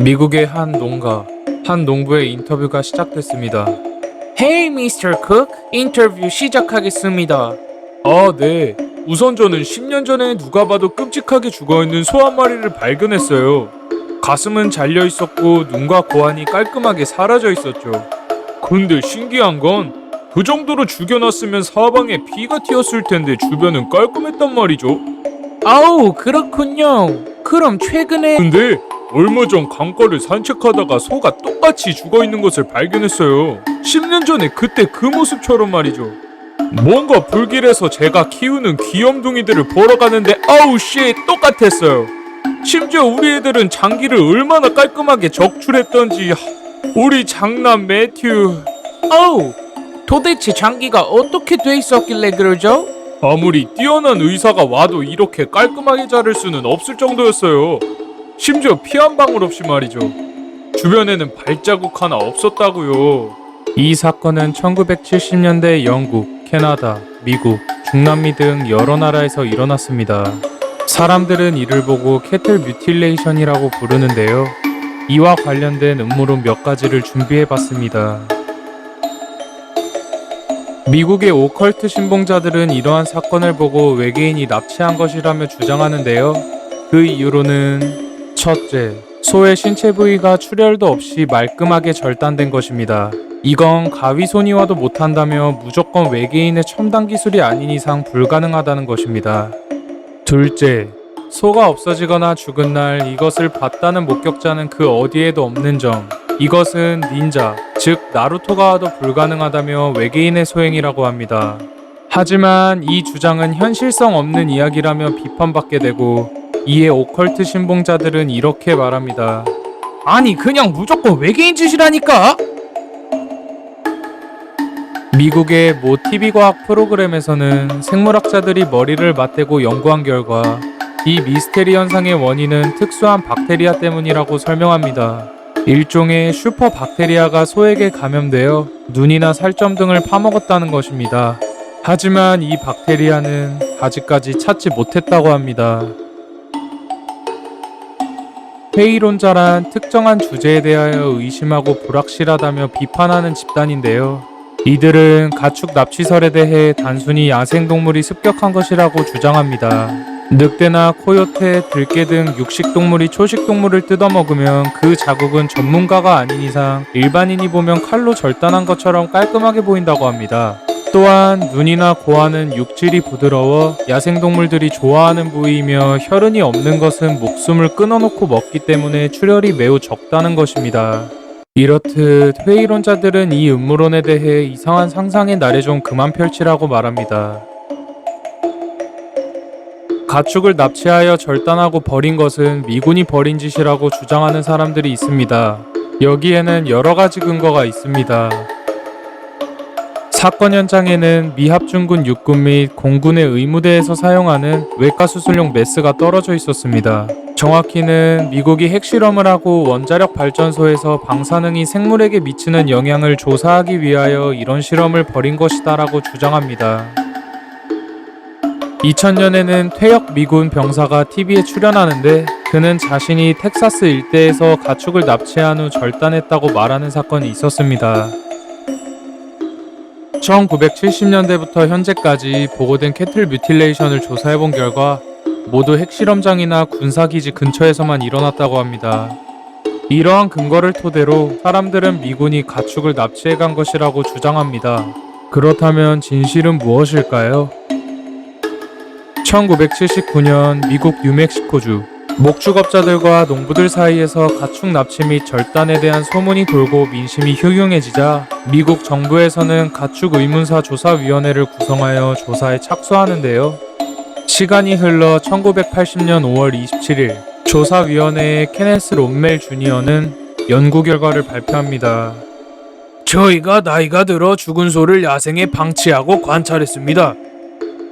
미국의 한 농가, 한 농부의 인터뷰가 시작됐습니다. 헤이 미스터 쿡, 인터뷰 시작하겠습니다. 아, 네. 우선 저는 10년 전에 누가 봐도 끔찍하게 죽어있는 소 한 마리를 발견했어요. 가슴은 잘려 있었고 눈과 고환이 깔끔하게 사라져 있었죠. 근데 신기한 건 그 정도로 죽여놨으면 사방에 피가 튀었을 텐데 주변은 깔끔했단 말이죠. 아우 그렇군요. 그럼 최근에 근데 얼마 전 강가를 산책하다가 소가 똑같이 죽어 있는 것을 발견했어요. 10년 전에 그때 그 모습처럼 말이죠. 뭔가 불길해서 제가 키우는 귀염둥이들을 보러 가는데 아우 씨 똑같았어요. 심지어 우리 애들은 장기를 얼마나 깔끔하게 적출했던지 하, 우리 장남 매튜 아우 도대체 장기가 어떻게 돼 있었길래 그러죠? 아무리 뛰어난 의사가 와도 이렇게 깔끔하게 자를 수는 없을 정도였어요. 심지어 피 한 방울 없이 말이죠. 주변에는 발자국 하나 없었다고요. 이 사건은 1970년대 영국, 캐나다, 미국, 중남미 등 여러 나라에서 일어났습니다. 사람들은 이를 보고 캐틀 뮤틸레이션이라고 부르는데요. 이와 관련된 음모론 몇 가지를 준비해 봤습니다. 미국의 오컬트 신봉자들은 이러한 사건을 보고 외계인이 납치한 것이라며 주장하는데요. 그 이유로는 첫째, 소의 신체 부위가 출혈도 없이 말끔하게 절단된 것입니다. 이건 가위손이와도 못한다며 무조건 외계인의 첨단 기술이 아닌 이상 불가능하다는 것입니다. 둘째, 소가 없어지거나 죽은 날 이것을 봤다는 목격자는 그 어디에도 없는 점. 이것은 닌자, 즉 나루토가 와도 불가능하다며 외계인의 소행이라고 합니다. 하지만 이 주장은 현실성 없는 이야기라며 비판받게 되고 이에 오컬트 신봉자들은 이렇게 말합니다. 아니 그냥 무조건 외계인 짓이라니까? 미국의 모 TV 과학 프로그램에서는 생물학자들이 머리를 맞대고 연구한 결과 이 미스테리 현상의 원인은 특수한 박테리아 때문이라고 설명합니다. 일종의 슈퍼 박테리아가 소에게 감염되어 눈이나 살점 등을 파먹었다는 것입니다. 하지만 이 박테리아는 아직까지 찾지 못했다고 합니다. 회의론자란 특정한 주제에 대하여 의심하고 불확실하다며 비판하는 집단인데요. 이들은 가축 납치설에 대해 단순히 야생동물이 습격한 것이라고 주장합니다. 늑대나 코요테, 들개 등 육식동물이 초식동물을 뜯어먹으면 그 자국은 전문가가 아닌 이상 일반인이 보면 칼로 절단한 것처럼 깔끔하게 보인다고 합니다. 또한 눈이나 고환은 육질이 부드러워 야생동물들이 좋아하는 부위이며 혈흔이 없는 것은 목숨을 끊어놓고 먹기 때문에 출혈이 매우 적다는 것입니다. 이렇듯 회의론자들은 이 음모론에 대해 이상한 상상의 나래 좀 그만 펼치라고 말합니다. 가축을 납치하여 절단하고 버린 것은 미군이 벌인 짓이라고 주장하는 사람들이 있습니다. 여기에는 여러 가지 근거가 있습니다. 사건 현장에는 미합중군 육군 및 공군의 의무대에서 사용하는 외과 수술용 메스가 떨어져 있었습니다. 정확히는 미국이 핵실험을 하고 원자력 발전소에서 방사능이 생물에게 미치는 영향을 조사하기 위하여 이런 실험을 벌인 것이다라고 주장합니다. 2000년에는 퇴역 미군 병사가 TV에 출연하는데 그는 자신이 텍사스 일대에서 가축을 납치한 후 절단했다고 말하는 사건이 있었습니다. 1970년대부터 현재까지 보고된 캐틀 뮤틸레이션을 조사해본 결과 모두 핵실험장이나 군사기지 근처에서만 일어났다고 합니다. 이러한 근거를 토대로 사람들은 미군이 가축을 납치해 간 것이라고 주장합니다. 그렇다면 진실은 무엇일까요? 1979년 미국 뉴멕시코주 목축업자들과 농부들 사이에서 가축 납치 및 절단에 대한 소문이 돌고 민심이 흉흉해지자 미국 정부에서는 가축 의문사 조사위원회를 구성하여 조사에 착수하는데요. 시간이 흘러 1980년 5월 27일 조사위원회의 케네스 롬멜 주니어는 연구 결과를 발표합니다. 저희가 나이가 들어 죽은 소를 야생에 방치하고 관찰했습니다.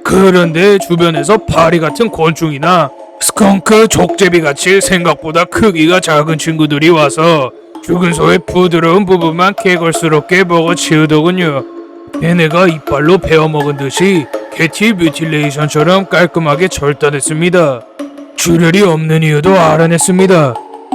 그런데 주변에서 파리 같은 곤충이나 스컹크, 족제비 같이 생각보다 크기가 작은 친구들이 와서 죽은 소의 부드러운 부분만 개걸스럽게 먹어 치우더군요. 얘네가 이빨로 베어먹은 듯이 캐티 뮤틸레이션처럼 깔끔하게 절단했습니다. 출혈이 없는 이유도 알아냈습니다.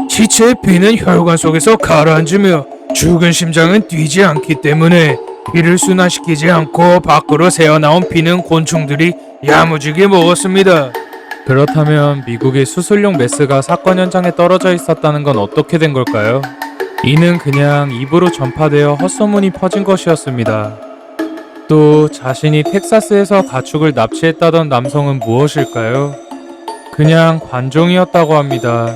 시체의 피는 혈관 속에서 가라앉으며 죽은 심장은 뛰지 않기 때문에 피를 순환시키지 않고 밖으로 새어나온 피는 곤충들이 야무지게 먹었습니다. 그렇다면 미국의 수술용 메스가 사건 현장에 떨어져 있었다는 건 어떻게 된 걸까요? 이는 그냥 입으로 전파되어 헛소문이 퍼진 것이었습니다. 또 자신이 텍사스에서 가축을 납치했다던 남성은 무엇일까요? 그냥 관종이었다고 합니다.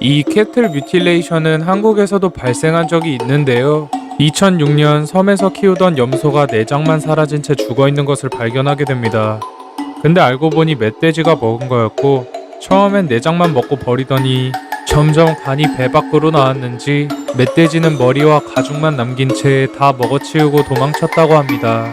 이 캐틀 뮤틸레이션은 한국에서도 발생한 적이 있는데요. 2006년 섬에서 키우던 염소가 내장만 사라진 채 죽어 있는 것을 발견하게 됩니다. 근데 알고 보니 멧돼지가 먹은 거였고 처음엔 내장만 먹고 버리더니 점점 간이 배 밖으로 나왔는지 멧돼지는 머리와 가죽만 남긴 채 다 먹어치우고 도망쳤다고 합니다.